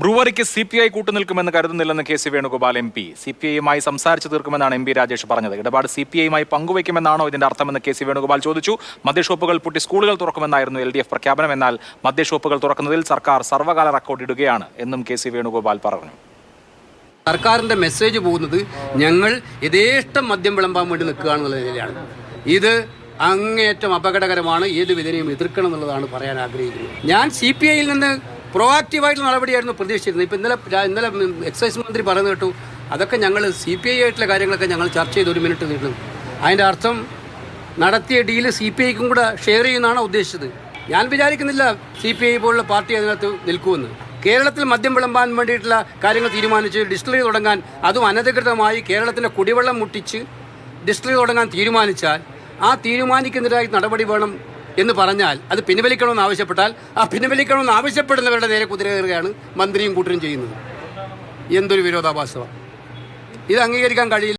ബ്രൂവറിക്ക് C P I കൂട്ടുനിൽക്കുമെന്ന് കരുതുന്നില്ലെന്ന് K C Venugopal M P. C P ഐയുമായി സംസാരിച്ചു തീർക്കുമെന്നാണ് M P Rajesh പറഞ്ഞത്. ഇടപാട് സി പി ഐയുമായി പങ്കുവയ്ക്കുമെന്നാണോ ഇതിന്റെ അർത്ഥമെന്ന് കെ സി വേണുഗോപാൽ ചോദിച്ചു. മദ്യഷോപ്പുകൾ പൂട്ടി സ്കൂളുകൾ തുറക്കുമെന്നായിരുന്നു എൽ ഡി എഫ് പ്രഖ്യാപനം. എന്നാൽ മദ്യഷോപ്പുകൾ തുറക്കുന്നതിൽ സർക്കാർ സർവകാല റെക്കോർഡ് ഇടുകയാണ് എന്നും കെ സി വേണുഗോപാൽ പറഞ്ഞു. സർക്കാരിന്റെ മെസ്സേജ് പോകുന്നത് ഞങ്ങൾ യഥേഷ്ടം മദ്യം വിളമ്പാൻ വേണ്ടി നിൽക്കുകയാണെന്നുള്ള നിലയിലാണ്. ഇത് അങ്ങേയറ്റം അപകടകരമാണ്. ഏത് വിധനയും എതിർക്കണം എന്നുള്ളതാണ് പറയാൻ ആഗ്രഹിക്കുന്നത്. ഞാൻ സി പി ഐയിൽ നിന്ന് പ്രോആക്റ്റീവായിട്ടുള്ള നടപടിയായിരുന്നു പ്രതീക്ഷിച്ചിരുന്നത്. ഇപ്പം ഇന്നലെ ഇന്നലെ എക്സൈസ് മന്ത്രി പറഞ്ഞു കേട്ടു അതൊക്കെ ഞങ്ങൾ സി പി ഐ ആയിട്ടുള്ള കാര്യങ്ങളൊക്കെ ഞങ്ങൾ ചർച്ച ചെയ്ത് ഒരു മിനിറ്റ് നീട്ടും അതിന്റെ അർത്ഥം നടത്തിയ ഡീൽ സി പി ഐക്കും കൂടെ ഷെയർ ചെയ്യുന്നതാണ് ഉദ്ദേശിച്ചത്. ഞാൻ വിചാരിക്കുന്നില്ല സി പി ഐ പോലുള്ള പാർട്ടി അതിനകത്ത് നിൽക്കുമെന്ന്. കേരളത്തിൽ മദ്യം വിളമ്പാൻ വേണ്ടിയിട്ടുള്ള കാര്യങ്ങൾ തീരുമാനിച്ച് ഡിസ്റ്റിലറി തുടങ്ങാൻ അതും അനധികൃതമായി കേരളത്തിന്റെ കുടിവെള്ളം മുട്ടിച്ച് ഡിസ്റ്റിലറി തുടങ്ങാൻ തീരുമാനിച്ചാൽ ആ തീരുമാനിക്കുന്നതിനായി നടപടി വേണം എന്ന് പറഞ്ഞാൽ അത് പിൻവലിക്കണമെന്ന് ആവശ്യപ്പെട്ടാൽ ആ പിൻവലിക്കണമെന്ന് ആവശ്യപ്പെടുന്നവരുടെ നേരെ കുതിര കയറുകയാണ് മന്ത്രിയും കൂട്ടരും ചെയ്യുന്നത്. എന്തൊരു വിരോധാഭാസമാണ് ഇത് അംഗീകരിക്കാൻ കഴിയില്ല.